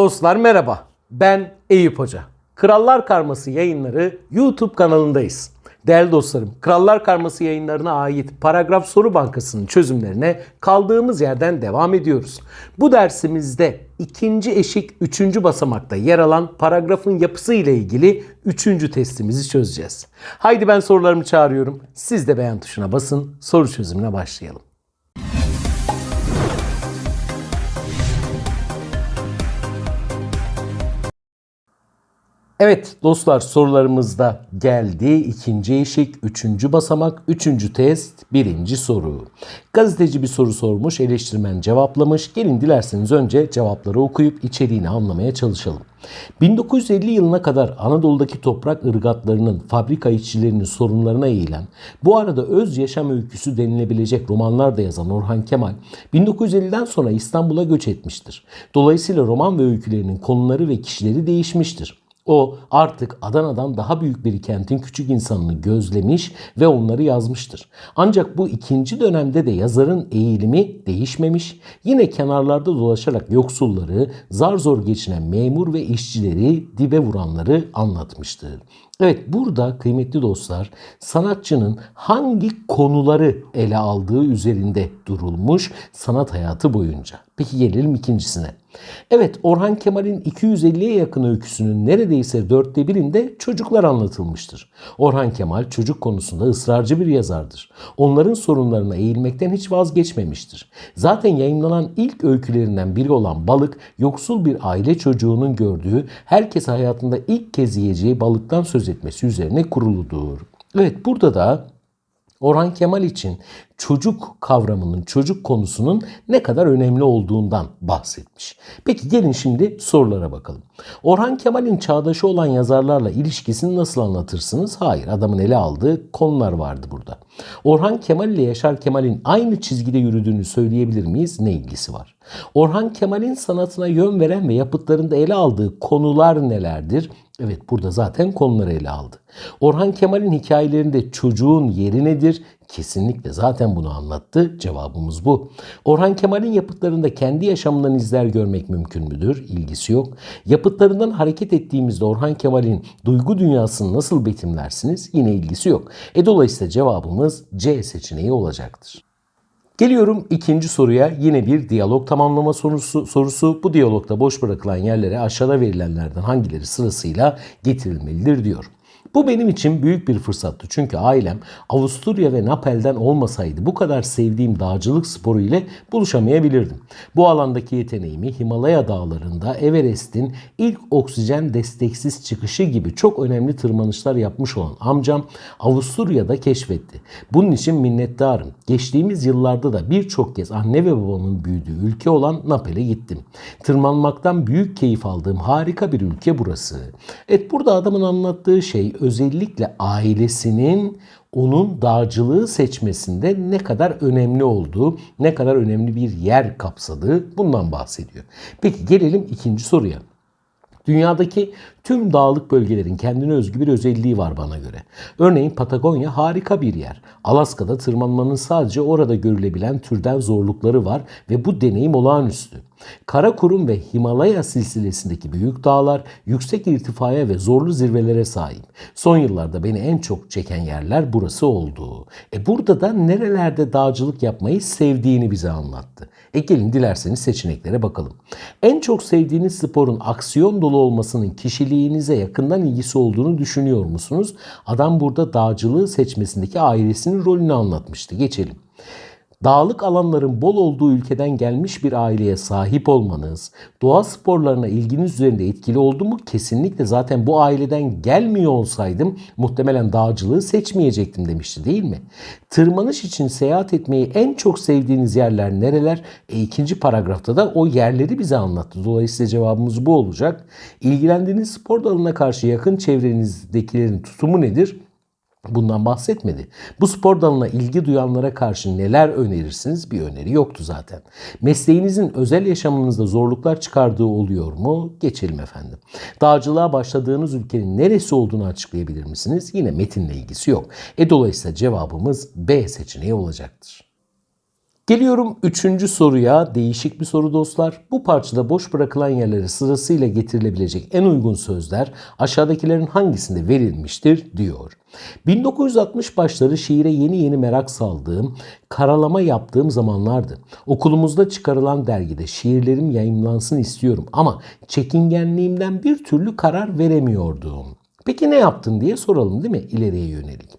Dostlar merhaba. Ben Eyüp Hoca. Krallar Karması yayınları YouTube kanalındayız. Değerli dostlarım, Krallar Karması yayınlarına ait Paragraf Soru Bankası'nın çözümlerine kaldığımız yerden devam ediyoruz. Bu dersimizde ikinci eşik üçüncü basamakta yer alan paragrafın yapısı ile ilgili üçüncü testimizi çözeceğiz. Haydi ben sorularımı çağırıyorum. Siz de beğen tuşuna basın. Soru çözümüne başlayalım. Evet dostlar sorularımız da geldi. İkinci eşik, üçüncü basamak, üçüncü test, birinci soru. Gazeteci bir soru sormuş, eleştirmen cevaplamış. Gelin dilerseniz önce cevapları okuyup içeriğini anlamaya çalışalım. 1950 yılına kadar Anadolu'daki toprak ırgatlarının, fabrika işçilerinin sorunlarına eğilen, bu arada öz yaşam öyküsü denilebilecek romanlar da yazan Orhan Kemal, 1950'den sonra İstanbul'a göç etmiştir. Dolayısıyla roman ve öykülerinin konuları ve kişileri değişmiştir. O artık Adana'dan daha büyük bir kentin küçük insanını gözlemiş ve onları yazmıştır. Ancak bu ikinci dönemde de yazarın eğilimi değişmemiş. Yine kenarlarda dolaşarak yoksulları, zar zor geçinen memur ve işçileri dibe vuranları anlatmıştır. Evet burada kıymetli dostlar sanatçının hangi konuları ele aldığı üzerinde durulmuş sanat hayatı boyunca. Peki gelelim ikincisine. Evet Orhan Kemal'in 250'ye yakın öyküsünün neredeyse dörtte birinde çocuklar anlatılmıştır. Orhan Kemal çocuk konusunda ısrarcı bir yazardır. Onların sorunlarına eğilmekten hiç vazgeçmemiştir. Zaten yayınlanan ilk öykülerinden biri olan Balık, yoksul bir aile çocuğunun gördüğü, herkes hayatında ilk kez yiyeceği balıktan söz etmesi üzerine kuruludur. Evet burada da Orhan Kemal için çocuk kavramının, çocuk konusunun ne kadar önemli olduğundan bahsetmiş. Peki gelin şimdi sorulara bakalım. Orhan Kemal'in çağdaşı olan yazarlarla ilişkisini nasıl anlatırsınız? Hayır, adamın ele aldığı konular vardı burada. Orhan Kemal ile Yaşar Kemal'in aynı çizgide yürüdüğünü söyleyebilir miyiz? Ne ilgisi var? Orhan Kemal'in sanatına yön veren ve yapıtlarında ele aldığı konular nelerdir? Evet burada zaten konuları ele aldı. Orhan Kemal'in hikayelerinde çocuğun yeri nedir? Kesinlikle zaten bunu anlattı. Cevabımız bu. Orhan Kemal'in yapıtlarında kendi yaşamından izler görmek mümkün müdür? İlgisi yok. Yapıtlarından hareket ettiğimizde Orhan Kemal'in duygu dünyasını nasıl betimlersiniz? Yine ilgisi yok. E dolayısıyla cevabımız C seçeneği olacaktır. Geliyorum ikinci soruya. Yine bir diyalog tamamlama sorusu. sorusu. Bu diyalogda boş bırakılan yerlere aşağıda verilenlerden hangileri sırasıyla getirilmelidir diyor. Bu benim için büyük bir fırsattı. Çünkü ailem Avusturya ve Napel'den olmasaydı bu kadar sevdiğim dağcılık sporu ile buluşamayabilirdim. Bu alandaki yeteneğimi Himalaya dağlarında Everest'in ilk oksijen desteksiz çıkışı gibi çok önemli tırmanışlar yapmış olan amcam Avusturya'da keşfetti. Bunun için minnettarım. Geçtiğimiz yıllarda da birçok kez anne ve babamın büyüdüğü ülke olan Napel'e gittim. Tırmanmaktan büyük keyif aldığım harika bir ülke burası. Evet burada adamın anlattığı şey özellikle ailesinin onun dağcılığı seçmesinde ne kadar önemli olduğu, ne kadar önemli bir yer kapsadığı bundan bahsediyor. Peki gelelim ikinci soruya. Dünyadaki tüm dağlık bölgelerin kendine özgü bir özelliği var bana göre. Örneğin Patagonya harika bir yer. Alaska'da tırmanmanın sadece orada görülebilen türden zorlukları var ve bu deneyim olağanüstü. Karakurum ve Himalaya silsilesindeki büyük dağlar yüksek irtifaya ve zorlu zirvelere sahip. Son yıllarda beni en çok çeken yerler burası oldu. E burada da nerelerde dağcılık yapmayı sevdiğini bize anlattı. E gelin dilerseniz seçeneklere bakalım. En çok sevdiğiniz sporun aksiyon dolu olmasının kişiliğinize yakından ilgisi olduğunu düşünüyor musunuz? Adam burada dağcılığı seçmesindeki ailesinin rolünü anlatmıştı. Geçelim. Dağlık alanların bol olduğu ülkeden gelmiş bir aileye sahip olmanız, doğa sporlarına ilginiz üzerinde etkili oldu mu? Kesinlikle zaten bu aileden gelmiyor olsaydım muhtemelen dağcılığı seçmeyecektim demişti değil mi? Tırmanış için seyahat etmeyi en çok sevdiğiniz yerler nereler? E, ikinci paragrafta da o yerleri bize anlattı. Dolayısıyla cevabımız bu olacak. İlgilendiğiniz spor dalına karşı yakın çevrenizdekilerin tutumu nedir? Bundan bahsetmedi. Bu spor dalına ilgi duyanlara karşı neler önerirsiniz? Bir öneri yoktu zaten. Mesleğinizin özel yaşamınızda zorluklar çıkardığı oluyor mu? Geçelim efendim. Dağcılığa başladığınız ülkenin neresi olduğunu açıklayabilir misiniz? Yine metinle ilgisi yok. E dolayısıyla cevabımız B seçeneği olacaktır. Geliyorum üçüncü soruya. Değişik bir soru dostlar. Bu parçada boş bırakılan yerlere sırasıyla getirilebilecek en uygun sözler aşağıdakilerin hangisinde verilmiştir diyor. 1960 başları şiire yeni yeni merak saldığım, karalama yaptığım zamanlardı. Okulumuzda çıkarılan dergide şiirlerim yayımlansın istiyorum ama çekingenliğimden bir türlü karar veremiyordum. Peki ne yaptın diye soralım değil mi ileriye yönelik.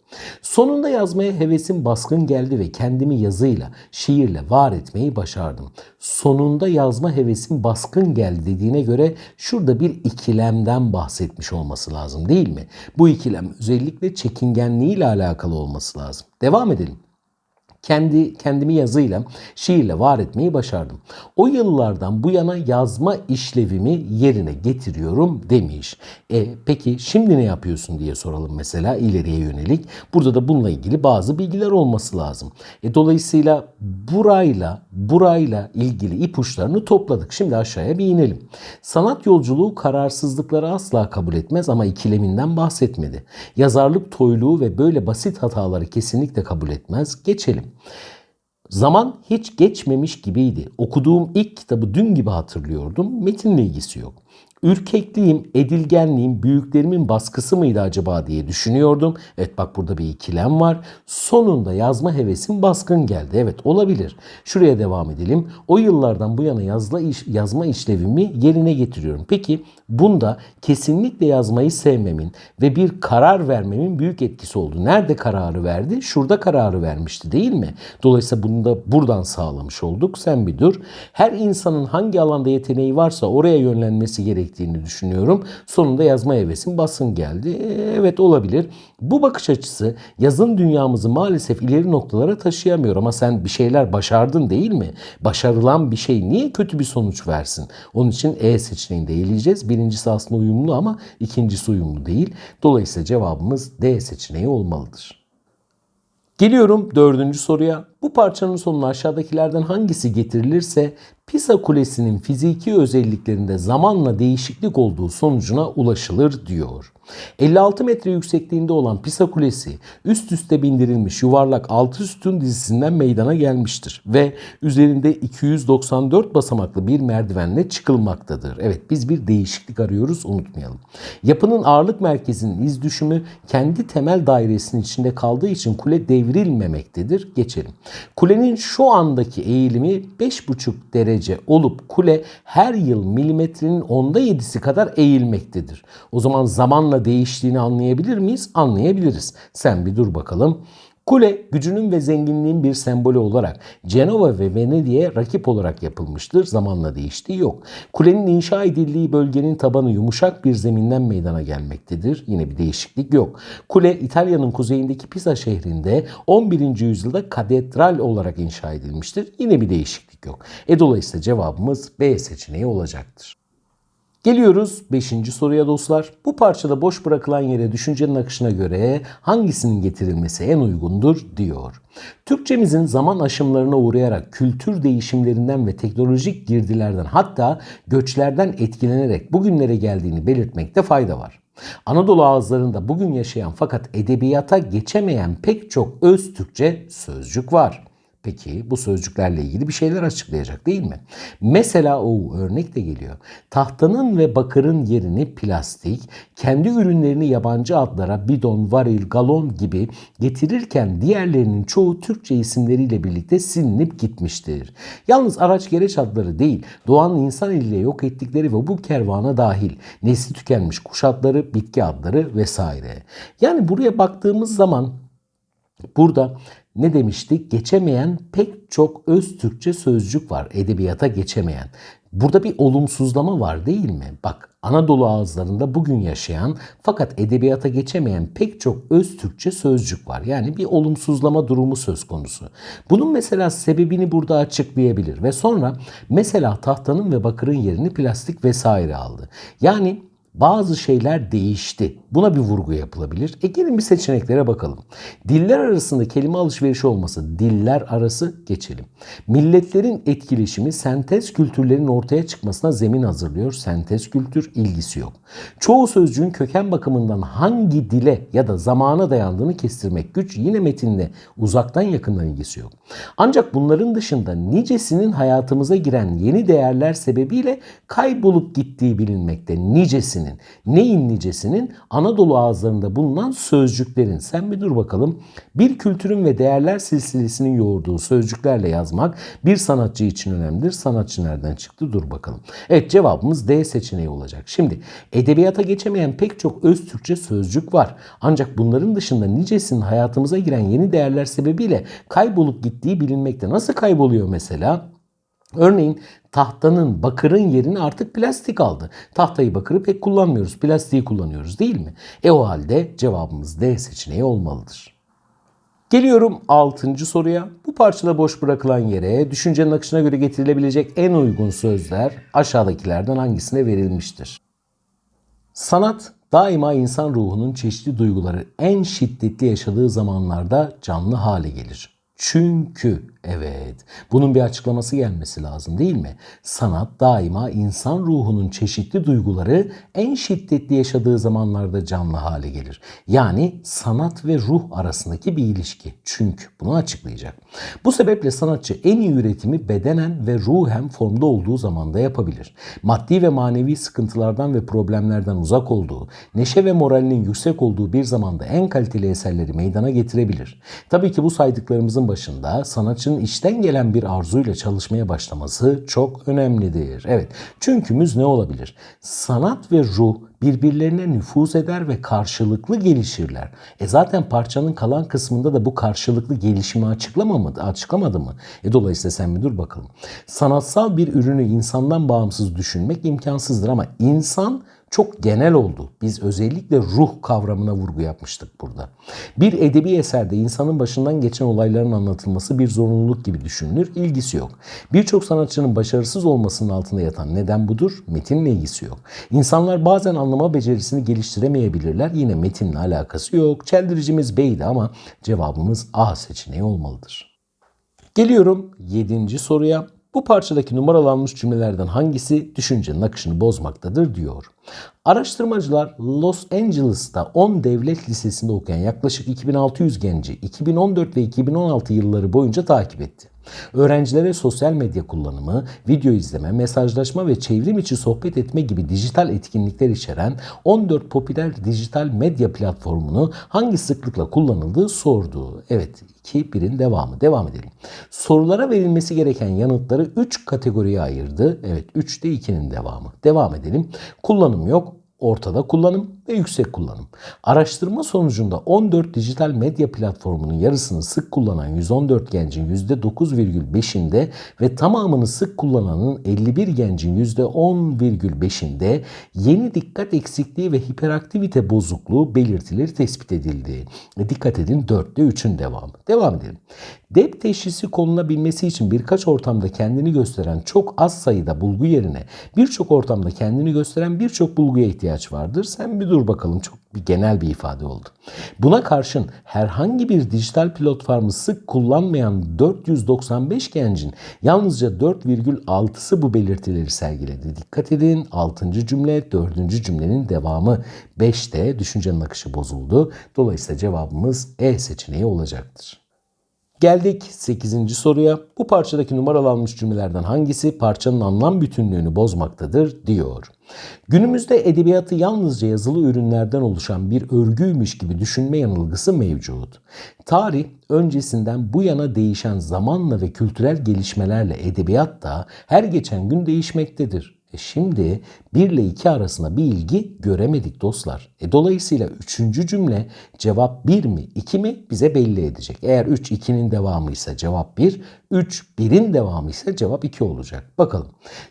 Sonunda yazmaya hevesim baskın geldi ve kendimi yazıyla, şiirle var etmeyi başardım. Sonunda yazma hevesim baskın geldi dediğine göre şurada bir ikilemden bahsetmiş olması lazım değil mi? Bu ikilem özellikle çekingenliğiyle alakalı olması lazım. Devam edelim kendi kendimi yazıyla, şiirle var etmeyi başardım. O yıllardan bu yana yazma işlevimi yerine getiriyorum demiş. E peki şimdi ne yapıyorsun diye soralım mesela ileriye yönelik. Burada da bununla ilgili bazı bilgiler olması lazım. E dolayısıyla burayla burayla ilgili ipuçlarını topladık. Şimdi aşağıya bir inelim. Sanat yolculuğu kararsızlıkları asla kabul etmez ama ikileminden bahsetmedi. Yazarlık toyluğu ve böyle basit hataları kesinlikle kabul etmez. Geçelim. Zaman hiç geçmemiş gibiydi. Okuduğum ilk kitabı dün gibi hatırlıyordum. Metinle ilgisi yok. Ürkekliğim, edilgenliğim büyüklerimin baskısı mıydı acaba diye düşünüyordum. Evet bak burada bir ikilem var. Sonunda yazma hevesim baskın geldi. Evet olabilir. Şuraya devam edelim. O yıllardan bu yana yazla iş, yazma işlevimi yerine getiriyorum. Peki bunda kesinlikle yazmayı sevmemin ve bir karar vermemin büyük etkisi oldu. Nerede kararı verdi? Şurada kararı vermişti değil mi? Dolayısıyla bunu da buradan sağlamış olduk. Sen bir dur. Her insanın hangi alanda yeteneği varsa oraya yönlenmesi gerektiğini düşünüyorum. Sonunda yazma hevesim basın geldi. Evet olabilir. Bu bakış açısı yazın dünyamızı maalesef ileri noktalara taşıyamıyor ama sen bir şeyler başardın değil mi? Başarılan bir şey niye kötü bir sonuç versin? Onun için E seçeneğini de eleyeceğiz. Birincisi aslında uyumlu ama ikincisi uyumlu değil. Dolayısıyla cevabımız D seçeneği olmalıdır. Geliyorum dördüncü soruya. Bu parçanın sonuna aşağıdakilerden hangisi getirilirse Pisa Kulesi'nin fiziki özelliklerinde zamanla değişiklik olduğu sonucuna ulaşılır diyor. 56 metre yüksekliğinde olan Pisa Kulesi üst üste bindirilmiş yuvarlak altı sütun dizisinden meydana gelmiştir ve üzerinde 294 basamaklı bir merdivenle çıkılmaktadır. Evet biz bir değişiklik arıyoruz unutmayalım. Yapının ağırlık merkezinin iz düşümü kendi temel dairesinin içinde kaldığı için kule devrilmemektedir. Geçelim. Kulenin şu andaki eğilimi 5,5 derece olup kule her yıl milimetrenin onda yedisi kadar eğilmektedir. O zaman zamanla değiştiğini anlayabilir miyiz? Anlayabiliriz. Sen bir dur bakalım. Kule gücünün ve zenginliğin bir sembolü olarak Cenova ve Venedik'e rakip olarak yapılmıştır. Zamanla değiştiği yok. Kulenin inşa edildiği bölgenin tabanı yumuşak bir zeminden meydana gelmektedir. Yine bir değişiklik yok. Kule İtalya'nın kuzeyindeki Pisa şehrinde 11. yüzyılda katedral olarak inşa edilmiştir. Yine bir değişiklik yok. E dolayısıyla cevabımız B seçeneği olacaktır. Geliyoruz 5. soruya dostlar. Bu parçada boş bırakılan yere düşüncenin akışına göre hangisinin getirilmesi en uygundur diyor. Türkçemizin zaman aşımlarına uğrayarak kültür değişimlerinden ve teknolojik girdilerden hatta göçlerden etkilenerek bugünlere geldiğini belirtmekte fayda var. Anadolu ağızlarında bugün yaşayan fakat edebiyata geçemeyen pek çok öz Türkçe sözcük var. Peki bu sözcüklerle ilgili bir şeyler açıklayacak değil mi? Mesela o örnek de geliyor. Tahtanın ve bakırın yerini plastik, kendi ürünlerini yabancı adlara bidon, varil, galon gibi getirirken diğerlerinin çoğu Türkçe isimleriyle birlikte silinip gitmiştir. Yalnız araç gereç adları değil, doğanın insan eliyle yok ettikleri ve bu kervana dahil nesli tükenmiş kuşatları, bitki adları vesaire. Yani buraya baktığımız zaman burada ne demiştik? Geçemeyen pek çok öz Türkçe sözcük var edebiyata geçemeyen. Burada bir olumsuzlama var değil mi? Bak Anadolu ağızlarında bugün yaşayan fakat edebiyata geçemeyen pek çok öz Türkçe sözcük var. Yani bir olumsuzlama durumu söz konusu. Bunun mesela sebebini burada açıklayabilir ve sonra mesela tahtanın ve bakırın yerini plastik vesaire aldı. Yani bazı şeyler değişti. Buna bir vurgu yapılabilir. E gelin bir seçeneklere bakalım. Diller arasında kelime alışverişi olması, diller arası geçelim. Milletlerin etkileşimi sentez kültürlerin ortaya çıkmasına zemin hazırlıyor. Sentez kültür ilgisi yok. Çoğu sözcüğün köken bakımından hangi dile ya da zamana dayandığını kestirmek güç yine metinle uzaktan yakından ilgisi yok. Ancak bunların dışında nicesinin hayatımıza giren yeni değerler sebebiyle kaybolup gittiği bilinmekte. Nicesinin, neyin nicesinin? Anadolu ağızlarında bulunan sözcüklerin. Sen bir dur bakalım. Bir kültürün ve değerler silsilesinin yoğurduğu sözcüklerle yazmak bir sanatçı için önemlidir. Sanatçı nereden çıktı? Dur bakalım. Evet cevabımız D seçeneği olacak. Şimdi edebiyata geçemeyen pek çok öz Türkçe sözcük var. Ancak bunların dışında nicesinin hayatımıza giren yeni değerler sebebiyle kaybolup gittiği bilinmekte. Nasıl kayboluyor mesela? Örneğin tahtanın, bakırın yerini artık plastik aldı. Tahtayı bakırı pek kullanmıyoruz. Plastiği kullanıyoruz değil mi? E o halde cevabımız D seçeneği olmalıdır. Geliyorum 6. soruya. Bu parçada boş bırakılan yere düşüncenin akışına göre getirilebilecek en uygun sözler aşağıdakilerden hangisine verilmiştir? Sanat daima insan ruhunun çeşitli duyguları en şiddetli yaşadığı zamanlarda canlı hale gelir. Çünkü evet bunun bir açıklaması gelmesi lazım değil mi? Sanat daima insan ruhunun çeşitli duyguları en şiddetli yaşadığı zamanlarda canlı hale gelir. Yani sanat ve ruh arasındaki bir ilişki. Çünkü bunu açıklayacak. Bu sebeple sanatçı en iyi üretimi bedenen ve ruhen formda olduğu zamanda yapabilir. Maddi ve manevi sıkıntılardan ve problemlerden uzak olduğu, neşe ve moralinin yüksek olduğu bir zamanda en kaliteli eserleri meydana getirebilir. Tabii ki bu saydıklarımızın başında sanatçının içten gelen bir arzuyla çalışmaya başlaması çok önemlidir. Evet, çünkümüz ne olabilir? Sanat ve ruh birbirlerine nüfuz eder ve karşılıklı gelişirler. E zaten parçanın kalan kısmında da bu karşılıklı gelişimi açıklamadı, açıklamadı mı? E dolayısıyla sen bir dur bakalım. Sanatsal bir ürünü insandan bağımsız düşünmek imkansızdır ama insan çok genel oldu. Biz özellikle ruh kavramına vurgu yapmıştık burada. Bir edebi eserde insanın başından geçen olayların anlatılması bir zorunluluk gibi düşünülür, ilgisi yok. Birçok sanatçının başarısız olmasının altında yatan neden budur, metinle ilgisi yok. İnsanlar bazen anlama becerisini geliştiremeyebilirler, yine metinle alakası yok. Çeldiricimiz B'ydi ama cevabımız A seçeneği olmalıdır. Geliyorum 7. soruya. Bu parçadaki numaralanmış cümlelerden hangisi düşüncenin akışını bozmaktadır diyor. Araştırmacılar Los Angeles'ta 10 devlet lisesinde okuyan yaklaşık 2600 genci 2014 ve 2016 yılları boyunca takip etti. Öğrencilere sosyal medya kullanımı, video izleme, mesajlaşma ve çevrim içi sohbet etme gibi dijital etkinlikler içeren 14 popüler dijital medya platformunu hangi sıklıkla kullanıldığı sordu. Evet, 2 1'in devamı. Devam edelim. Sorulara verilmesi gereken yanıtları 3 kategoriye ayırdı. Evet, 3 de 2'nin devamı. Devam edelim. Kullanım yok, ortada kullanım ve yüksek kullanım. Araştırma sonucunda 14 dijital medya platformunun yarısını sık kullanan 114 gencin %9,5'inde ve tamamını sık kullananın 51 gencin %10,5'inde yeni dikkat eksikliği ve hiperaktivite bozukluğu belirtileri tespit edildi. E, dikkat edin 4'te 3'ün devamı. Devam edelim. DEP teşhisi konulabilmesi için birkaç ortamda kendini gösteren çok az sayıda bulgu yerine birçok ortamda kendini gösteren birçok bulguya ihtiyaç vardır. Sen bir dur bakalım çok bir genel bir ifade oldu. Buna karşın herhangi bir dijital platformu sık kullanmayan 495 gencin yalnızca 4,6'sı bu belirtileri sergiledi. Dikkat edin 6. cümle 4. cümlenin devamı 5'te düşüncenin akışı bozuldu. Dolayısıyla cevabımız E seçeneği olacaktır. Geldik 8. soruya. Bu parçadaki numaralanmış cümlelerden hangisi parçanın anlam bütünlüğünü bozmaktadır diyor. Günümüzde edebiyatı yalnızca yazılı ürünlerden oluşan bir örgüymüş gibi düşünme yanılgısı mevcut. Tarih öncesinden bu yana değişen zamanla ve kültürel gelişmelerle edebiyat da her geçen gün değişmektedir. E şimdi 1 ile 2 arasında bir ilgi göremedik dostlar. E dolayısıyla 3. cümle cevap 1 mi 2 mi bize belli edecek. Eğer 3 2'nin devamı ise cevap 1, 3, 1'in devamı ise cevap 2 olacak. Bakalım.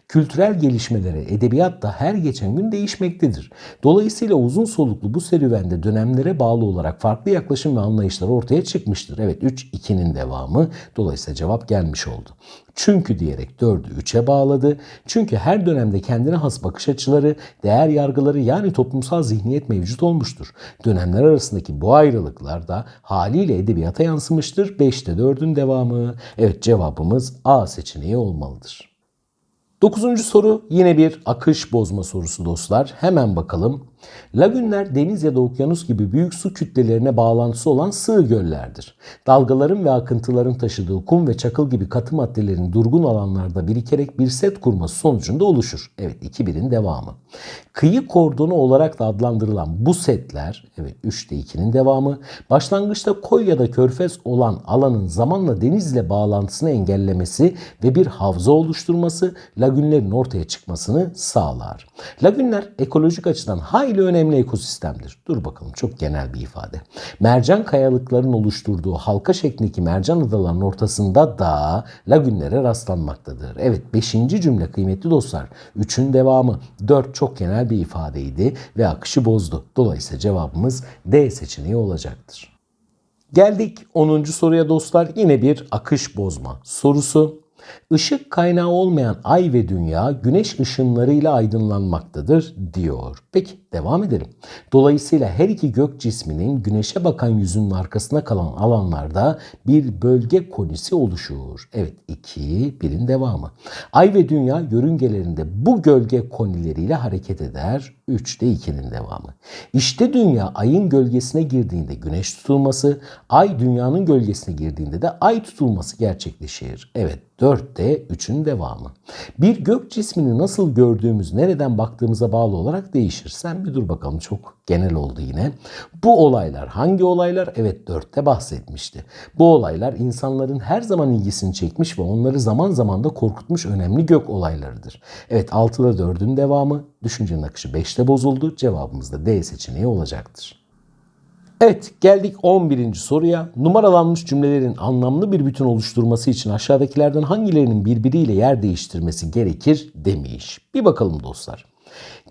Kültürel gelişmelere edebiyat da her geçen gün değişmektedir. Dolayısıyla uzun soluklu bu serüvende dönemlere bağlı olarak farklı yaklaşım ve anlayışlar ortaya çıkmıştır. Evet 3, 2'nin devamı. Dolayısıyla cevap gelmiş oldu. Çünkü diyerek 4'ü 3'e bağladı. Çünkü her dönemde kendine has bakış açıları, değer yargıları yani toplumsal zihniyet mevcut olmuştur. Dönemler arasındaki bu ayrılıklar da haliyle edebiyata yansımıştır. 5'te 4'ün devamı. Evet cevabımız A seçeneği olmalıdır. Dokuzuncu soru yine bir akış bozma sorusu dostlar. Hemen bakalım. Lagünler deniz ya da okyanus gibi büyük su kütlelerine bağlantısı olan sığ göllerdir. Dalgaların ve akıntıların taşıdığı kum ve çakıl gibi katı maddelerin durgun alanlarda birikerek bir set kurması sonucunda oluşur. Evet 2-1'in devamı. Kıyı kordonu olarak da adlandırılan bu setler, evet 3'te 2'nin devamı, başlangıçta koy ya da körfez olan alanın zamanla denizle bağlantısını engellemesi ve bir havza oluşturması lagünlerin ortaya çıkmasını sağlar. Lagünler ekolojik açıdan hayli önemli ekosistemdir. Dur bakalım çok genel bir ifade. Mercan kayalıkların oluşturduğu halka şeklindeki mercan adalarının ortasında da lagünlere rastlanmaktadır. Evet 5. cümle kıymetli dostlar. 3'ün devamı 4 çok genel bir ifadeydi ve akışı bozdu. Dolayısıyla cevabımız D seçeneği olacaktır. Geldik 10. soruya dostlar. Yine bir akış bozma sorusu. Işık kaynağı olmayan ay ve dünya güneş ışınlarıyla aydınlanmaktadır diyor. Peki devam edelim. Dolayısıyla her iki gök cisminin güneşe bakan yüzünün arkasına kalan alanlarda bir bölge konisi oluşur. Evet 2, birin devamı. Ay ve dünya yörüngelerinde bu gölge konileriyle hareket eder. 3'te 2'nin devamı. İşte dünya ayın gölgesine girdiğinde güneş tutulması, ay dünyanın gölgesine girdiğinde de ay tutulması gerçekleşir. Evet 4'te 3'ün devamı. Bir gök cismini nasıl gördüğümüz nereden baktığımıza bağlı olarak değişir. Sen bir dur bakalım çok genel oldu yine. Bu olaylar hangi olaylar? Evet 4'te bahsetmişti. Bu olaylar insanların her zaman ilgisini çekmiş ve onları zaman zaman da korkutmuş önemli gök olaylarıdır. Evet 6'da 4'ün devamı. Düşüncenin akışı 5'te bozuldu. Cevabımız da D seçeneği olacaktır. Evet geldik 11. soruya. Numaralanmış cümlelerin anlamlı bir bütün oluşturması için aşağıdakilerden hangilerinin birbiriyle yer değiştirmesi gerekir demiş. Bir bakalım dostlar.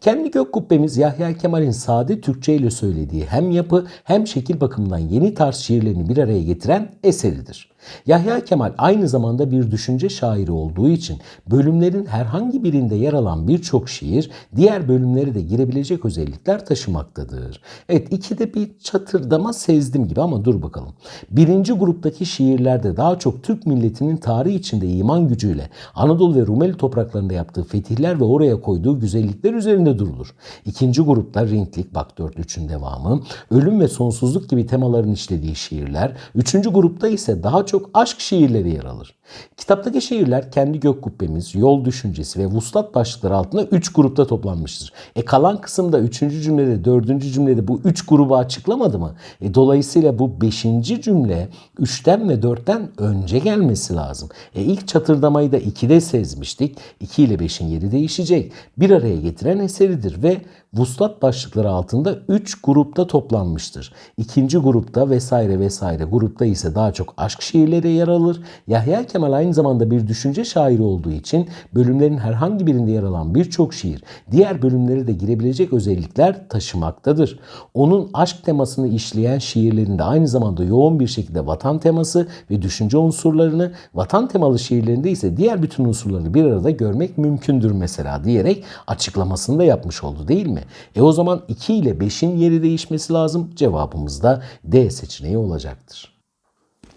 Kendi gök kubbemiz Yahya Kemal'in sade Türkçe ile söylediği hem yapı hem şekil bakımından yeni tarz şiirlerini bir araya getiren eseridir. Yahya Kemal aynı zamanda bir düşünce şairi olduğu için bölümlerin herhangi birinde yer alan birçok şiir diğer bölümlere de girebilecek özellikler taşımaktadır. Evet ikide bir çatırdama sezdim gibi ama dur bakalım. Birinci gruptaki şiirlerde daha çok Türk milletinin tarihi içinde iman gücüyle Anadolu ve Rumeli topraklarında yaptığı fetihler ve oraya koyduğu güzellikler üzerinde durulur. İkinci grupta Rinklik, bak 4 3'ün devamı, ölüm ve sonsuzluk gibi temaların işlediği şiirler. Üçüncü grupta ise daha çok aşk şiirleri yer alır. Kitaptaki şiirler kendi gök kubbemiz, yol düşüncesi ve vuslat başlıkları altında 3 grupta toplanmıştır. E kalan kısımda 3. cümlede 4. cümlede bu 3 grubu açıklamadı mı? E dolayısıyla bu 5. cümle 3'ten ve 4'ten önce gelmesi lazım. E ilk çatırdamayı da 2'de sezmiştik. 2 ile 5'in yeri değişecek. Bir araya getiren eseridir ve vuslat başlıkları altında 3 grupta toplanmıştır. İkinci grupta vesaire vesaire grupta ise daha çok aşk şiirleri yer alır. Yahya Kemal aynı zamanda bir düşünce şairi olduğu için bölümlerin herhangi birinde yer alan birçok şiir diğer bölümlere de girebilecek özellikler taşımaktadır. Onun aşk temasını işleyen şiirlerinde aynı zamanda yoğun bir şekilde vatan teması ve düşünce unsurlarını, vatan temalı şiirlerinde ise diğer bütün unsurları bir arada görmek mümkündür mesela diyerek açıklamasını da yapmış oldu değil mi? E o zaman 2 ile 5'in yeri değişmesi lazım. Cevabımız da D seçeneği olacaktır.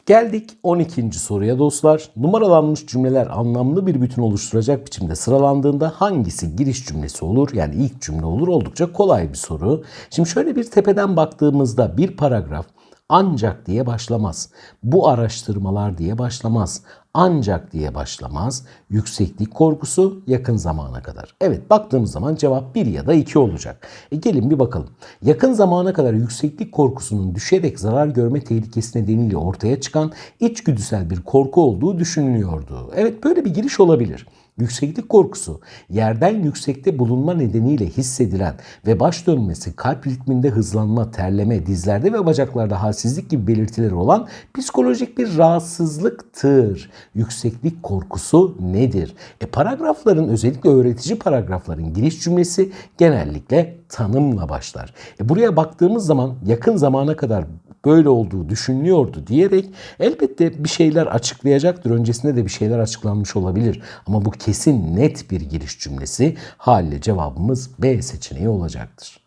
Geldik 12. soruya dostlar. Numaralanmış cümleler anlamlı bir bütün oluşturacak biçimde sıralandığında hangisi giriş cümlesi olur? Yani ilk cümle olur. Oldukça kolay bir soru. Şimdi şöyle bir tepeden baktığımızda bir paragraf ancak diye başlamaz. Bu araştırmalar diye başlamaz. Ancak diye başlamaz. Yükseklik korkusu yakın zamana kadar. Evet baktığımız zaman cevap 1 ya da 2 olacak. E gelin bir bakalım. Yakın zamana kadar yükseklik korkusunun düşerek zarar görme tehlikesi nedeniyle ortaya çıkan içgüdüsel bir korku olduğu düşünülüyordu. Evet böyle bir giriş olabilir. Yükseklik korkusu, yerden yüksekte bulunma nedeniyle hissedilen ve baş dönmesi, kalp ritminde hızlanma, terleme, dizlerde ve bacaklarda halsizlik gibi belirtileri olan psikolojik bir rahatsızlıktır. Yükseklik korkusu nedir? E paragrafların özellikle öğretici paragrafların giriş cümlesi genellikle tanımla başlar. E buraya baktığımız zaman yakın zamana kadar böyle olduğu düşünülüyordu diyerek elbette bir şeyler açıklayacaktır. Öncesinde de bir şeyler açıklanmış olabilir. Ama bu kesin net bir giriş cümlesi. Haliyle cevabımız B seçeneği olacaktır.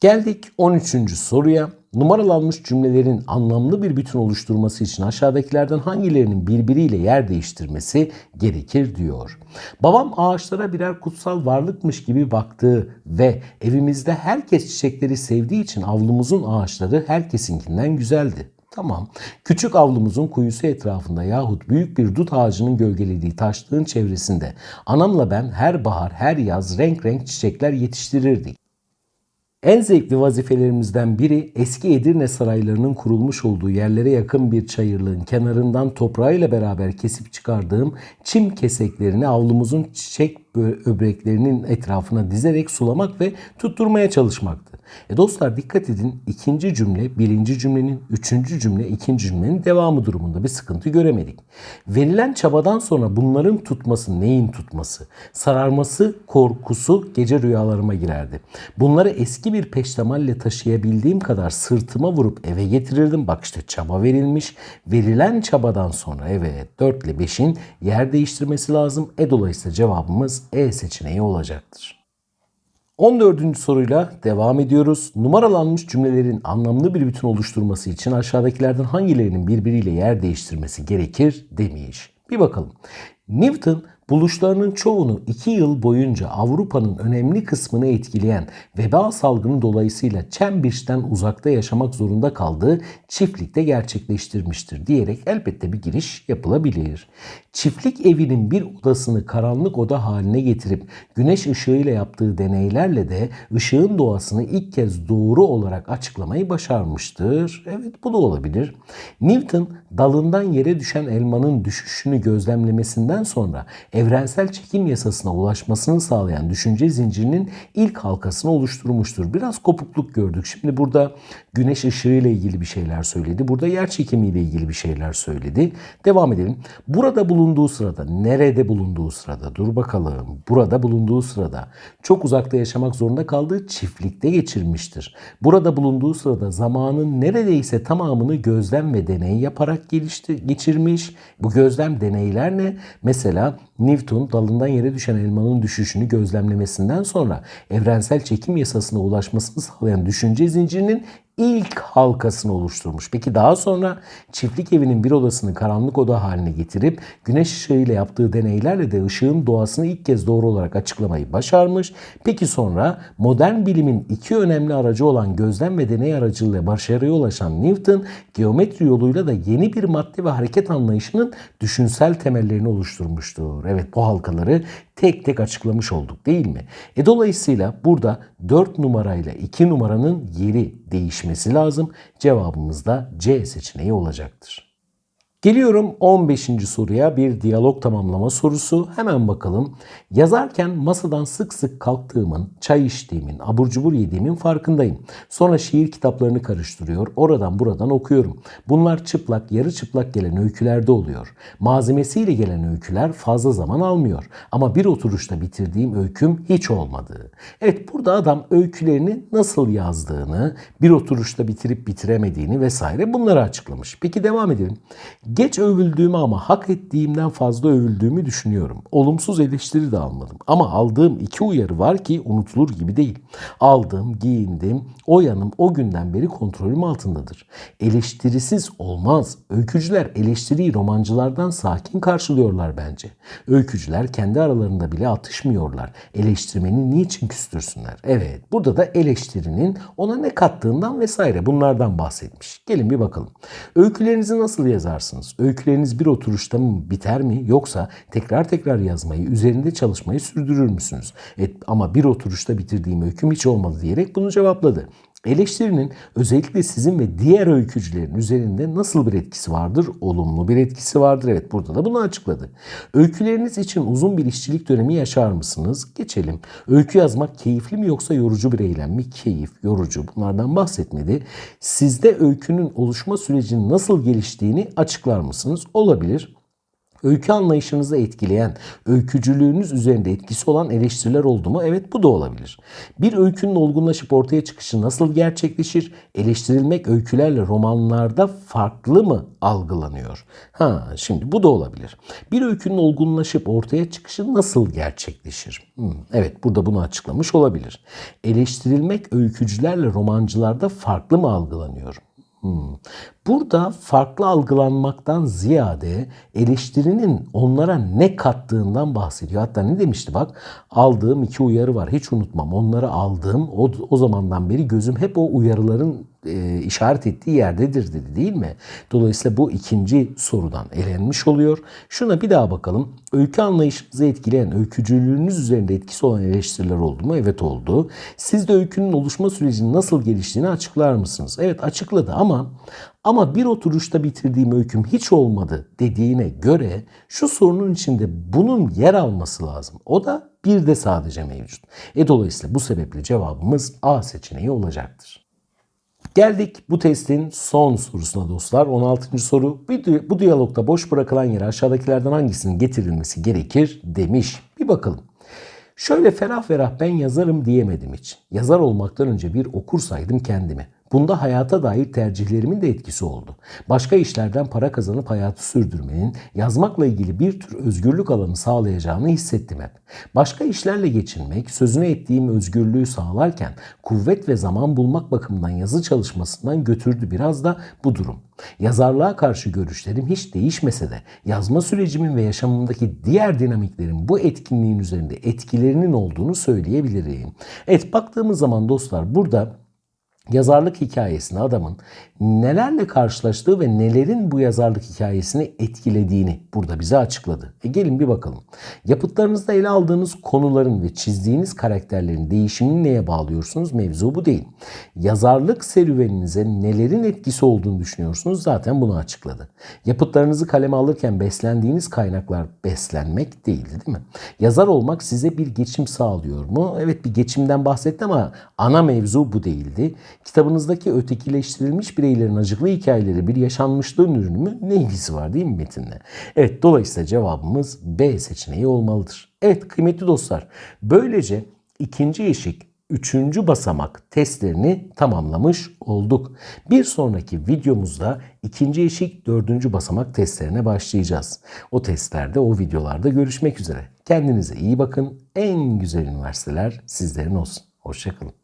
Geldik 13. soruya. Numaralanmış cümlelerin anlamlı bir bütün oluşturması için aşağıdakilerden hangilerinin birbiriyle yer değiştirmesi gerekir diyor. Babam ağaçlara birer kutsal varlıkmış gibi baktığı ve evimizde herkes çiçekleri sevdiği için avlumuzun ağaçları herkesinkinden güzeldi. Tamam. Küçük avlumuzun kuyusu etrafında yahut büyük bir dut ağacının gölgelediği taşlığın çevresinde anamla ben her bahar her yaz renk renk çiçekler yetiştirirdik. En zevkli vazifelerimizden biri eski Edirne saraylarının kurulmuş olduğu yerlere yakın bir çayırlığın kenarından toprağıyla beraber kesip çıkardığım çim keseklerini avlumuzun çiçek böbreklerinin etrafına dizerek sulamak ve tutturmaya çalışmaktı. E dostlar dikkat edin ikinci cümle birinci cümlenin, üçüncü cümle ikinci cümlenin devamı durumunda bir sıkıntı göremedik. Verilen çabadan sonra bunların tutması neyin tutması? Sararması, korkusu gece rüyalarıma girerdi. Bunları eski bir peştemalle taşıyabildiğim kadar sırtıma vurup eve getirirdim. Bak işte çaba verilmiş. Verilen çabadan sonra evet 4 ile 5'in yer değiştirmesi lazım. E dolayısıyla cevabımız E seçeneği olacaktır. 14. soruyla devam ediyoruz. Numaralanmış cümlelerin anlamlı bir bütün oluşturması için aşağıdakilerden hangilerinin birbiriyle yer değiştirmesi gerekir demiş. Bir bakalım. Newton buluşlarının çoğunu 2 yıl boyunca Avrupa'nın önemli kısmını etkileyen veba salgını dolayısıyla Cambridge'den uzakta yaşamak zorunda kaldığı çiftlikte gerçekleştirmiştir diyerek elbette bir giriş yapılabilir. Çiftlik evinin bir odasını karanlık oda haline getirip güneş ışığıyla yaptığı deneylerle de ışığın doğasını ilk kez doğru olarak açıklamayı başarmıştır. Evet bu da olabilir. Newton dalından yere düşen elmanın düşüşünü gözlemlemesinden sonra evrensel çekim yasasına ulaşmasını sağlayan düşünce zincirinin ilk halkasını oluşturmuştur. Biraz kopukluk gördük. Şimdi burada güneş ışığı ile ilgili bir şeyler söyledi. Burada yer çekimi ile ilgili bir şeyler söyledi. Devam edelim. Burada bulunduğu sırada, nerede bulunduğu sırada, dur bakalım. Burada bulunduğu sırada çok uzakta yaşamak zorunda kaldığı çiftlikte geçirmiştir. Burada bulunduğu sırada zamanın neredeyse tamamını gözlem ve deney yaparak gelişti, geçirmiş. Bu gözlem deneyler ne? Mesela Newton dalından yere düşen elmanın düşüşünü gözlemlemesinden sonra evrensel çekim yasasına ulaşmasını sağlayan düşünce zincirinin ilk halkasını oluşturmuş. Peki daha sonra çiftlik evinin bir odasını karanlık oda haline getirip güneş ışığıyla yaptığı deneylerle de ışığın doğasını ilk kez doğru olarak açıklamayı başarmış. Peki sonra modern bilimin iki önemli aracı olan gözlem ve deney aracılığıyla başarıya ulaşan Newton geometri yoluyla da yeni bir madde ve hareket anlayışının düşünsel temellerini oluşturmuştur. Evet bu halkaları tek tek açıklamış olduk değil mi? E dolayısıyla burada 4 numarayla 2 numaranın yeri değişmesi lazım. Cevabımız da C seçeneği olacaktır. Geliyorum 15. soruya bir diyalog tamamlama sorusu. Hemen bakalım. Yazarken masadan sık sık kalktığımın, çay içtiğimin, abur cubur yediğimin farkındayım. Sonra şiir kitaplarını karıştırıyor, oradan buradan okuyorum. Bunlar çıplak, yarı çıplak gelen öykülerde oluyor. Malzemesiyle gelen öyküler fazla zaman almıyor. Ama bir oturuşta bitirdiğim öyküm hiç olmadı. Evet burada adam öykülerini nasıl yazdığını, bir oturuşta bitirip bitiremediğini vesaire bunları açıklamış. Peki devam edelim. Geç övüldüğümü ama hak ettiğimden fazla övüldüğümü düşünüyorum. Olumsuz eleştiri de almadım. Ama aldığım iki uyarı var ki unutulur gibi değil. Aldım, giyindim. O yanım o günden beri kontrolüm altındadır. Eleştirisiz olmaz. Öykücüler eleştiriyi romancılardan sakin karşılıyorlar bence. Öykücüler kendi aralarında bile atışmıyorlar. Eleştirmeni niçin küstürsünler? Evet, burada da eleştirinin ona ne kattığından vesaire bunlardan bahsetmiş. Gelin bir bakalım. Öykülerinizi nasıl yazarsınız? Öyküleriniz bir oturuşta mı biter mi yoksa tekrar tekrar yazmayı, üzerinde çalışmayı sürdürür müsünüz? Evet, ama bir oturuşta bitirdiğim öyküm hiç olmadı diyerek bunu cevapladı. Eleştirinin özellikle sizin ve diğer öykücülerin üzerinde nasıl bir etkisi vardır? Olumlu bir etkisi vardır. Evet burada da bunu açıkladı. Öyküleriniz için uzun bir işçilik dönemi yaşar mısınız? Geçelim. Öykü yazmak keyifli mi yoksa yorucu bir eylem mi? Keyif, yorucu bunlardan bahsetmedi. Sizde öykünün oluşma sürecinin nasıl geliştiğini açıklar mısınız? Olabilir. Öykü anlayışınızı etkileyen, öykücülüğünüz üzerinde etkisi olan eleştiriler oldu mu? Evet bu da olabilir. Bir öykünün olgunlaşıp ortaya çıkışı nasıl gerçekleşir? Eleştirilmek öykülerle romanlarda farklı mı algılanıyor? Ha şimdi bu da olabilir. Bir öykünün olgunlaşıp ortaya çıkışı nasıl gerçekleşir? Hmm, evet burada bunu açıklamış olabilir. Eleştirilmek öykücülerle romancılarda farklı mı algılanıyor? Hmm. Burada farklı algılanmaktan ziyade eleştirinin onlara ne kattığından bahsediyor. Hatta ne demişti bak aldığım iki uyarı var hiç unutmam. Onları aldığım o, o zamandan beri gözüm hep o uyarıların e, işaret ettiği yerdedir dedi değil mi? Dolayısıyla bu ikinci sorudan elenmiş oluyor. Şuna bir daha bakalım. Öykü anlayışınızı etkileyen, öykücülüğünüz üzerinde etkisi olan eleştiriler oldu mu? Evet oldu. Siz de öykünün oluşma sürecinin nasıl geliştiğini açıklar mısınız? Evet açıkladı ama ama bir oturuşta bitirdiğim öyküm hiç olmadı dediğine göre şu sorunun içinde bunun yer alması lazım. O da bir de sadece mevcut. E dolayısıyla bu sebeple cevabımız A seçeneği olacaktır. Geldik bu testin son sorusuna dostlar. 16. soru. Bu, diyalogda boş bırakılan yere aşağıdakilerden hangisinin getirilmesi gerekir demiş. Bir bakalım. Şöyle ferah ferah ben yazarım diyemedim hiç. Yazar olmaktan önce bir okur saydım kendimi. Bunda hayata dair tercihlerimin de etkisi oldu. Başka işlerden para kazanıp hayatı sürdürmenin yazmakla ilgili bir tür özgürlük alanı sağlayacağını hissettim hep. Başka işlerle geçinmek, sözüne ettiğim özgürlüğü sağlarken kuvvet ve zaman bulmak bakımından yazı çalışmasından götürdü biraz da bu durum. Yazarlığa karşı görüşlerim hiç değişmese de yazma sürecimin ve yaşamımdaki diğer dinamiklerin bu etkinliğin üzerinde etkilerinin olduğunu söyleyebilirim. Evet baktığımız zaman dostlar burada yazarlık hikayesini adamın nelerle karşılaştığı ve nelerin bu yazarlık hikayesini etkilediğini burada bize açıkladı. E gelin bir bakalım. Yapıtlarınızda ele aldığınız konuların ve çizdiğiniz karakterlerin değişimini neye bağlıyorsunuz? Mevzu bu değil. Yazarlık serüveninize nelerin etkisi olduğunu düşünüyorsunuz? Zaten bunu açıkladı. Yapıtlarınızı kaleme alırken beslendiğiniz kaynaklar beslenmek değildi değil mi? Yazar olmak size bir geçim sağlıyor mu? Evet bir geçimden bahsetti ama ana mevzu bu değildi. Kitabınızdaki ötekileştirilmiş bireylerin acıklı hikayeleri bir yaşanmışlığın ürünü mü? Ne ilgisi var değil mi metinle? Evet dolayısıyla cevabımız B seçeneği olmalıdır. Evet kıymetli dostlar böylece ikinci eşik üçüncü basamak testlerini tamamlamış olduk. Bir sonraki videomuzda ikinci eşik dördüncü basamak testlerine başlayacağız. O testlerde o videolarda görüşmek üzere. Kendinize iyi bakın. En güzel üniversiteler sizlerin olsun. Hoşçakalın.